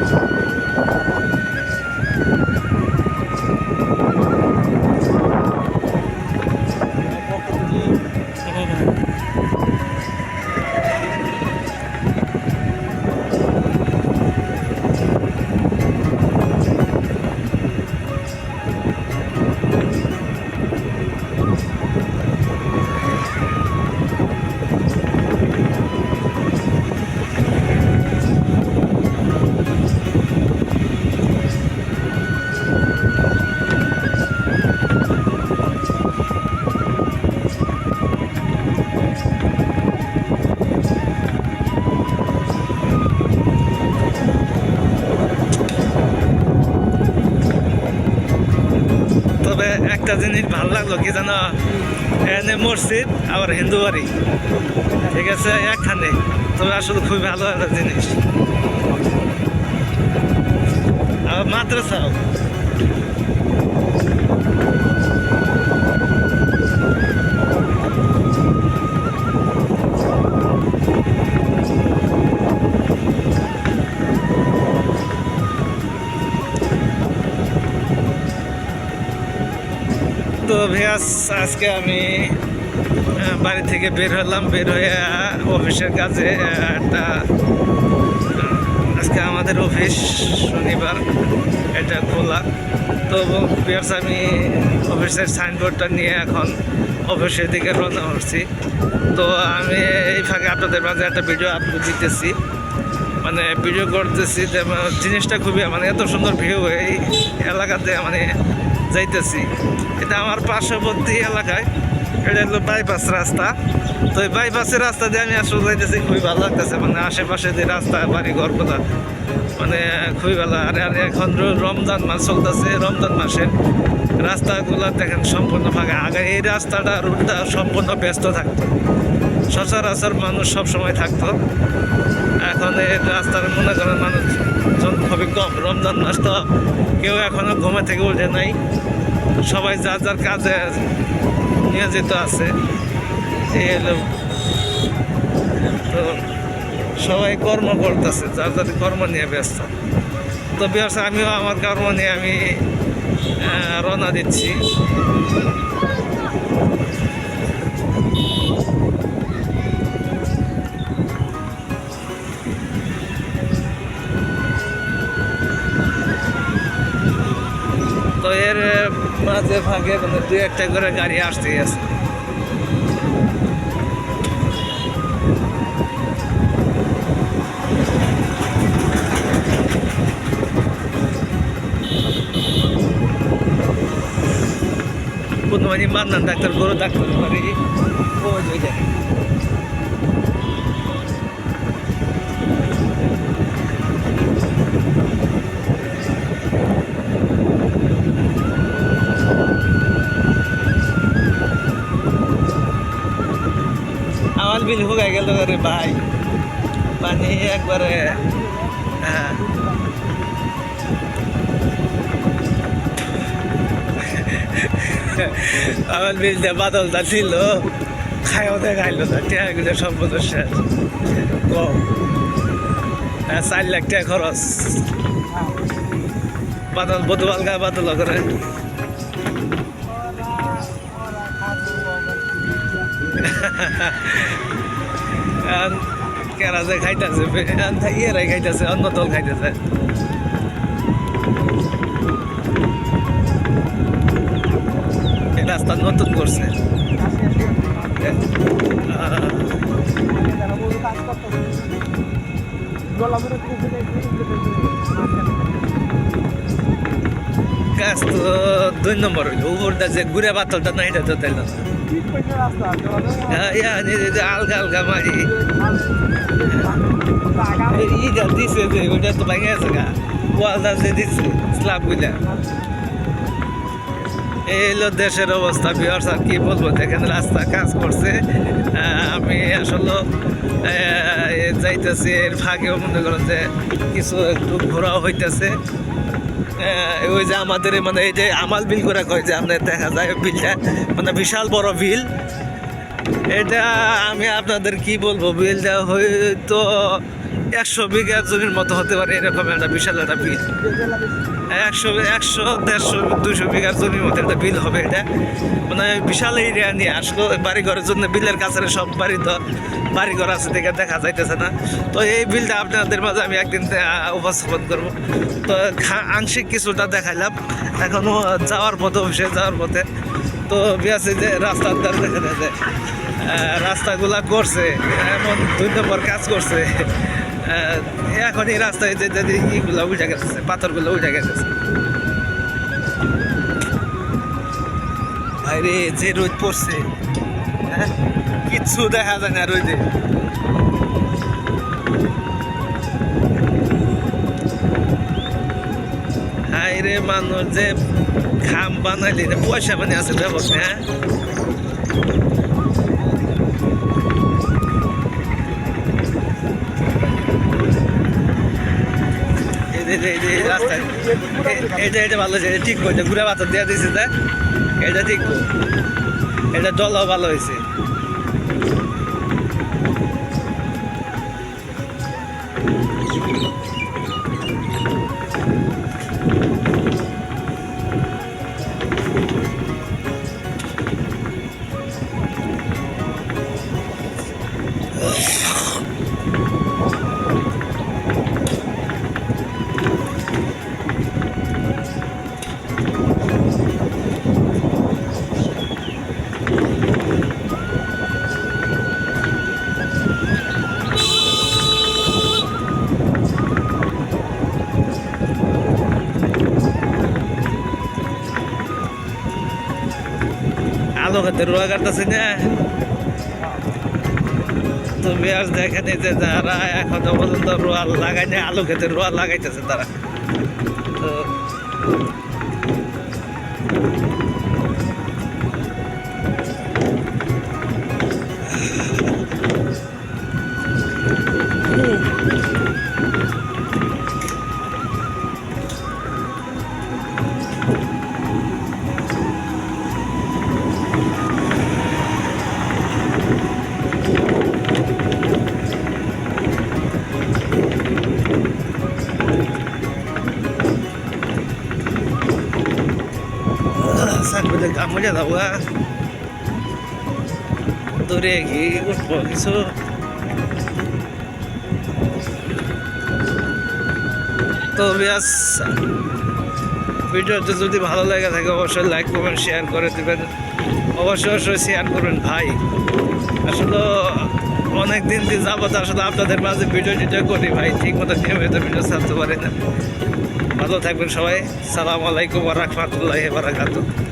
তবে একটা জিনিস ভালো লাগল, কি জানো? এখানে মসজিদ, আবার হিন্দু বাড়ি। ঠিক আছে, একখানে। তবে আসলে খুবই ভালো একটা জিনিস। আবার মাদ্রাসাও। তো ভিয়াস, আজকে আমি বাড়ি থেকে বের হলাম। বের হয়ে অফিসের কাজে একটা, আজকে আমাদের অফিস শনিবার, এটা খোলা। তো ভিয়াস, আমি অফিসের সাইনবোর্ডটা নিয়ে এখন অফিসের দিকে রওনা করছি তো আমি এই ফাঁকে আপনাদের মাঝে একটা ভিডিও আপলোড দিতেছি। মানে ভিডিও করতেছি যে জিনিসটা খুবই মানে এত সুন্দর ভিউ এই এলাকাতে মানে যাইতেছি। এটা আমার পার্শ্ববর্তী এলাকায়। এটা হলো বাইপাস রাস্তা। তো এই বাইপাসের রাস্তা দিয়ে আমি আসলে যাইতেছি, খুবই ভালো লাগতেছে। মানে আশেপাশে যে রাস্তা, বাড়ি, ঘরগুলা মানে খুবই ভালো। আর আর এখন রমজান মাস চলতেছে, রমজান মাসের রাস্তাগুলো দেখেন সম্পূর্ণ ফাঁকা। আগে এই রাস্তাটা, রুটটা সম্পূর্ণ ব্যস্ত থাকতো। সচরাচর মানুষ সব সময় থাকতো। এখন এই রাস্তার মনে করেন মানুষজন খুবই কম। রমজান মাস তো কেউ এখনও ঘুমে থেকে উঠে নাই। সবাই যার যার কাজে নিয়োজিত আছে। এই তো সবাই কর্ম করতেছে, যার যার কর্ম নিয়ে ব্যস্ত। তো ব্যবসা আমিও আমার কর্ম নিয়ে আমি রওনা দিচ্ছি। মাঝে ভাগে মানে দুই একটা করে গাড়ি আসতেই আছে Punta mana dokter guru dokter mari. Oh, jadi. আমার বিল হয়ে গেল রে ভাই। পানি একবারে হ্যাঁ। আমার বিলটা বাদলটা ছিল খাইওতে খাইলো না, টিয়াগুলো সম্পদ শেষ। কম হ্যাঁ চার লাখ টাকা খরচ। বাদল বদুয়াল গা বাদল করে। এখন কেরা যে খাইতেছে ইয়েরাই খাইতেছে, অন্য দল খাইতেছে। রাস্তা নতুন করছে। কাজ তো দুই নম্বর হইল উপরটা যে ঘুরে বাতলটা এটা না। যে দেশের অবস্থা বিহার স্যার কি বলব? দেখেন, রাস্তা কাজ করছে। আমি আসলে যাইতেছি, এর ফাঁকেও মনে করেন যে, কিছু একটু ঘোরাও হইতেছে। ওই যে আমাদের মানে এই যে আমাল বিল করে কয় যে আপনার দেখা যায় বিলটা মানে বিশাল বড় বিল। এটা আমি আপনাদের কি বলব, বিলটা হয়তো একশো বিঘা জমির মতো হতে পারে, এরকম একটা বিশাল একটা বিল। একশো একশো, দেড়শো দুশো বিঘার জমির মতো একটা বিল হবে, এটা? মানে বিশাল এরিয়া নিয়ে আসলো বাড়ি ঘরের জন্য বিলের কাছে সব বাড়ি তো বাড়ি ঘর আছে দেখে দেখা যাইতেছে না। তো এই বিলটা আপনাদের মাঝে আমি একদিন উপস্থাপন করব। তো আংশিক কিছুটা দেখাইলাম। এখনও যাওয়ার পথে, অফিসে যাওয়ার পথে। তো বিয়াসে যে রাস্তার ধার দেখা যায় রাস্তাগুলা করছে, এমন দুই নম্বর কাজ করছে। এখন এই রাস্তায় যে ইগুলো উঠে গেছে, পাথরগুলো উঠে গেছে। আরে, যে রোদ পড়ছে হ্যাঁ? কিচ্ছু দেখা যায় না রোদে। রে মানুষ, যে খাম বানাইলি পয়সা মানে আছে ব্যবস্থা হ্যাঁ? রাস্তায় এটা এটা ভালো হয়েছে ঠিক করছে ঘুরে পাথর দেওয়া দিয়েছে এটা ঠিক এটা জলও ভালো হয়েছে আলো খেতে রোয়া কাটতেছে না। তুমি আজ দেখে নিতে যারা এখনও পর্যন্ত রোয়া লাগাই না আলু খেতে রোয়া লাগাইতেছে তারা। তো হয়ে যাব দূরে গিয়ে উঠবো কিছু তো ব্যাস ভিডিওটি যদি ভালো লাগে থাকে অবশ্যই লাইক করবেন শেয়ার করে দেবেন অবশ্যই অবশ্যই শেয়ার করবেন ভাই আসলে অনেক দিন দিন যাবত আসলে আপনাদের মাঝে ভিডিও টিডিও করি ভাই ঠিক মতো নিয়মিত ভিডিও ছাড়তে পারি না ভালো থাকবেন সবাই সালাম আলাইকুম রহমতুল্লাহ বারাকাতুহ